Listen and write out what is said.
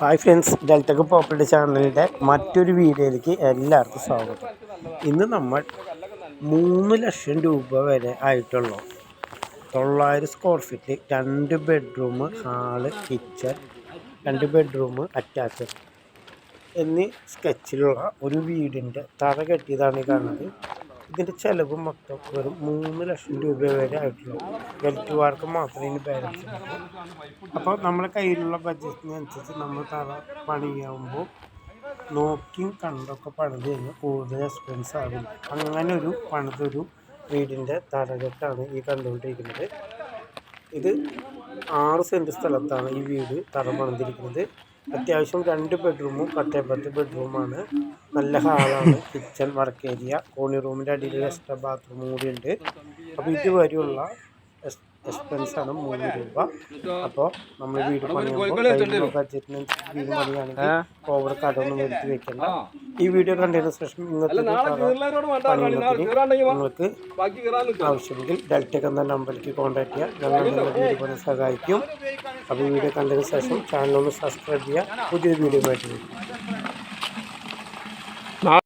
Hi friends ഡെൽറ്റക്ക് property ചാനലിന്റെ മറ്റൊരു വീഡിയോയിലേക്ക് എല്ലാവർക്കും സ്വാഗതം. ഇന്ന് നമ്മൾ മൂന്ന് ലക്ഷം രൂപ വരെ ആയിട്ടുള്ള. തൊള്ളായിരം സ്ക്വയർ ഫീറ്റ് രണ്ട് ബെഡ്റൂം ഹാൾ കിച്ചൺ രണ്ട് ബെഡ്റൂം അറ്റാച്ച്ഡ് എന്നീ സ്കെച്ചിലുള്ള ഒരു വീടിന്റെ തറ കെട്ടിയതാണ് കാണുന്നത്. ഇതിന്റെ ചിലവ് മൊത്തം വെറും മൂന്ന് ലക്ഷം രൂപ വരെ ആയിട്ടുള്ളൂ. വെൽറ്റ് വാർക്ക് മാത്രമേ ഇനി ബാലൻസ് ഉള്ളൂ. അപ്പോൾ നമ്മുടെ കയ്യിലുള്ള ബഡ്ജറ്റിനനുസരിച്ച് നമ്മൾ തറ പണിയാകുമ്പോൾ നോക്കിയും കണ്ടൊക്കെ പണിത് കഴിഞ്ഞാൽ കൂടുതൽ എക്സ്പെൻസ് ആവില്ല അങ്ങനെ ഒരു പണിതൊരു വീടിന്റെ തറകെട്ടാണ് ഈ കണ്ടുകൊണ്ടിരിക്കുന്നത്. ഇത് ആറ് സെന്റ് സ്ഥലത്താണ് ഈ വീട് തറ അത്യാവശ്യം രണ്ട് ബെഡ്റൂമും കട്ടേപ്പത്ത് ബെഡ്റൂമാണ്. നല്ല ഹാളാണ് കിച്ചൺ വർക്ക് ഏരിയ കോണി റൂമിന്റെ അടിയിൽ എക്സ്ട്രാ ബാത്റൂം കൂടി ഉണ്ട്. അപ്പോൾ ഇതുവരെയുള്ള എക്സ്പെൻസ് ആണ് മൂന്ന് രൂപ. അപ്പോൾ നമ്മൾ വീട് പണിയുമ്പോൾ ബഡ്ജറ്റിന് വീട് പണിയാണെങ്കിൽ ഓവർ കടമൊന്നും വരുത്തി വെക്കണ്ട. ഈ വീഡിയോ കണ്ടതിന് ശേഷം ഇന്നത്തെ നിങ്ങൾക്ക് ആവശ്യമെങ്കിൽ ഡെൽറ്റക്ക് എന്ന നമ്പറിലേക്ക് കോൺടാക്ട് ചെയ്യാം. ഞങ്ങൾ നിങ്ങളുടെ വീഡിയോ പണി സഹായിക്കും. അപ്പോൾ വീഡിയോ കണ്ടതിന് ശേഷം ചാനൽ ഒന്ന് സബ്സ്ക്രൈബ് ചെയ്യുക. പുതിയൊരു വീഡിയോ ആയിട്ട് വരും.